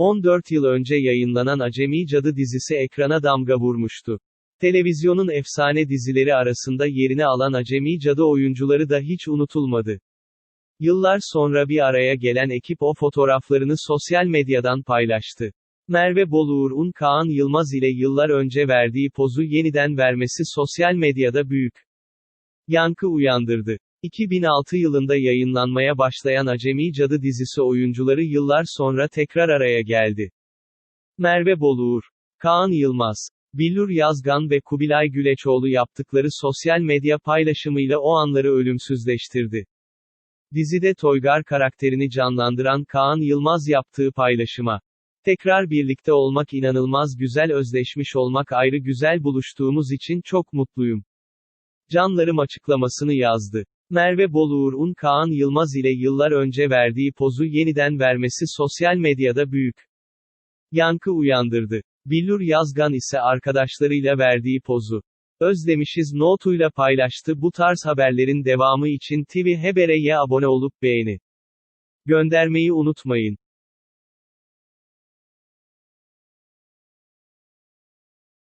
14 yıl önce yayınlanan Acemi Cadı dizisi ekrana damga vurmuştu. Televizyonun efsane dizileri arasında yerini alan Acemi Cadı oyuncuları da hiç unutulmadı. Yıllar sonra bir araya gelen ekip o fotoğraflarını sosyal medyadan paylaştı. Merve Boluğur'un Kaan Yılmaz ile yıllar önce verdiği pozu yeniden vermesi sosyal medyada büyük yankı uyandırdı. 2006 yılında yayınlanmaya başlayan Acemi Cadı dizisi oyuncuları yıllar sonra tekrar araya geldi. Merve Boluğur, Kaan Yılmaz, Billur Yazgan ve Kubilay Güleçoğlu yaptıkları sosyal medya paylaşımıyla o anları ölümsüzleştirdi. Dizide Toygar karakterini canlandıran Kaan Yılmaz yaptığı paylaşıma Tekrar birlikte olmak inanılmaz güzel özleşmiş olmak ayrı güzel buluştuğumuz için çok mutluyum. Canlarım açıklamasını yazdı. Merve Boluğur'un Kaan Yılmaz ile yıllar önce verdiği pozu yeniden vermesi sosyal medyada büyük yankı uyandırdı. Billur Yazgan ise arkadaşlarıyla verdiği pozu özlemişiz notuyla paylaştı. Bu tarz haberlerin devamı için TV Haber'e abone olup beğeni göndermeyi unutmayın.